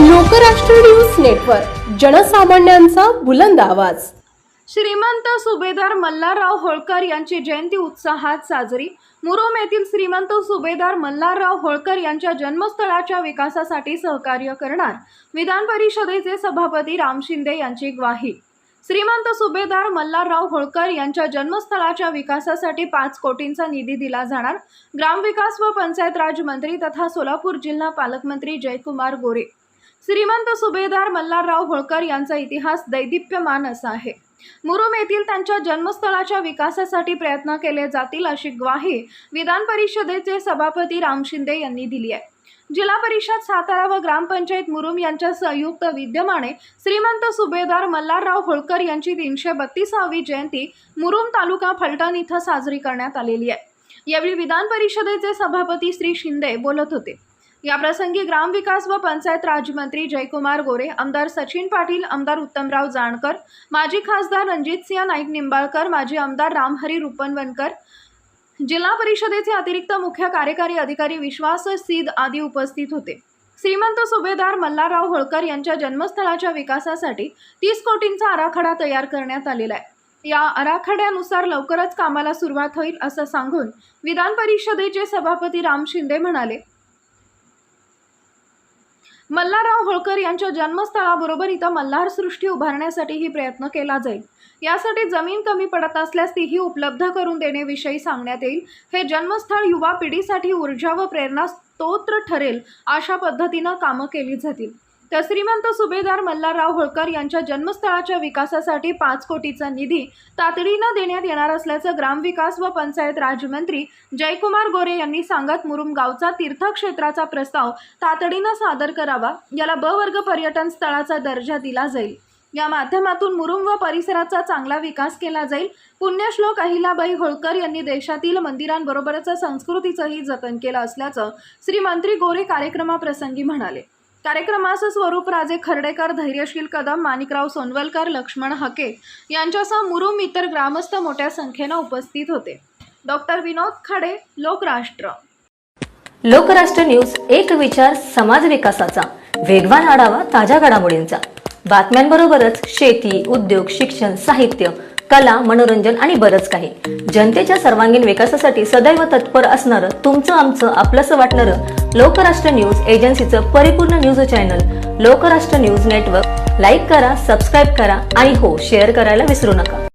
Lokrashtra news network जनसामान्यांचा बुलंद आवाज. श्रीमंत सुभेदार मल्हारराव होळकर यांची जयंती उत्साहात साजरी. मुरुम येथील श्रीमंत सुभेदार मल्हारराव होळकर यांच्या जन्मस्थळाच्या विकासासाठी सहकार्य करणार विधान परिषदेचे सभापती राम शिंदे यांची ग्वाही. श्रीमंत सुभेदार मल्हारराव होळकर यांच्या जन्मस्थळाच्या विकासासाठी पाच कोटींचा निधी दिला जाणार. ग्रामविकास व पंचायत राज मंत्री तथा सोलापूर जिल्हा पालकमंत्री जयकुमार गोरे. श्रीमंत सुभेदार मल्हारराव होळकर यांचा इतिहास दैदिप्यमान असा आहे. मुरुम येथील त्यांच्या जन्मस्थळाच्या विकासासाठी प्रयत्न केले जातील अशी ग्वाही विधान परिषदेचे सभापती राम शिंदे यांनी दिली आहे. जिल्हा परिषद सातारा व ग्रामपंचायत मुरुम यांच्या संयुक्त विद्यमाने श्रीमंत सुभेदार मल्हारराव होळकर यांची तीनशे बत्तीसावी जयंती मुरुम तालुका फलटण इथं साजरी करण्यात आलेली आहे. यावेळी विधान परिषदेचे सभापती श्री शिंदे बोलत होते. याप्रसंगी ग्रामविकास व पंचायत राज्यमंत्री जयकुमार गोरे आमदार सचिन पाटील आमदार उत्तमराव जाणकर माजी खासदार रणजितसिंह नाईक निंबाळकर माजी आमदार रामहरी रुपनवनकर जिल्हा परिषदेचे अतिरिक्त मुख्य कार्यकारी अधिकारी विश्वास सीद आदी उपस्थित होते. श्रीमंत सुभेदार मल्हारराव होळकर यांच्या जन्मस्थळाच्या विकासासाठी तीस कोटींचा आराखडा तयार करण्यात आलेला आहे. या आराखड्यानुसार लवकरच कामाला सुरुवात होईल असं सांगून विधान परिषदेचे सभापती राम शिंदे म्हणाले मल्हारराव होळकर यांच्या जन्मस्थळाबरोबर इथं मल्हार सृष्टी उभारण्यासाठीही प्रयत्न केला जाईल. यासाठी जमीन कमी पडत असल्यास तीही उपलब्ध करून देण्याविषयी सांगण्यात येईल. हे जन्मस्थळ युवा पिढीसाठी ऊर्जा व प्रेरणा स्तोत्र ठरेल अशा पद्धतीनं कामं केली जातील. तर श्रीमंत सुभेदार मल्हारराव होळकर यांच्या जन्मस्थळाच्या विकासासाठी पाच कोटीचा निधी तातडीनं देण्यात येणार असल्याचं ग्रामविकास व पंचायत राज्यमंत्री जयकुमार गोरे यांनी सांगत मुरुम गावचा तीर्थक्षेत्राचा प्रस्ताव तातडीनं सादर करावा. याला ब वर्ग पर्यटन स्थळाचा दर्जा दिला जाईल. या माध्यमातून मुरुम व परिसराचा चांगला विकास केला जाईल. पुण्यश्लोक अहिलाबाई होळकर यांनी देशातील मंदिरांबरोबरच संस्कृतीचंही जतन केलं असल्याचं श्री मंत्री गोरे कार्यक्रमाप्रसंगी म्हणाले. कार्यक्रमाचं स्वरूप राजे खर्डेकर धैर्यशील कदम माणिकराव सोनवलकर लक्ष्मण हके यांच्यासह मुरुम इतर ग्रामस्थ मोठ्या संख्येनं उपस्थित होते. डॉक्टर विनोद खाडे लोकराष्ट्र. लोकराष्ट्र न्यूज एक विचार समाज विकासाचा. वेगवान आढावा ताज्या घडामोडींचा. बातम्यांबरोबरच शेती उद्योग शिक्षण साहित्य कला मनोरंजन आणि बरंच काही. जनतेच्या सर्वांगीण विकासासाठी सदैव तत्पर असणारं तुमचं आमचं आपलंसं वाटणारं लोकराष्ट्र न्यूज एजन्सीचं परिपूर्ण news channel Lokrashtra news network. Like करा सबस्क्राईब करा आणि हो शेअर करायला विसरू नका.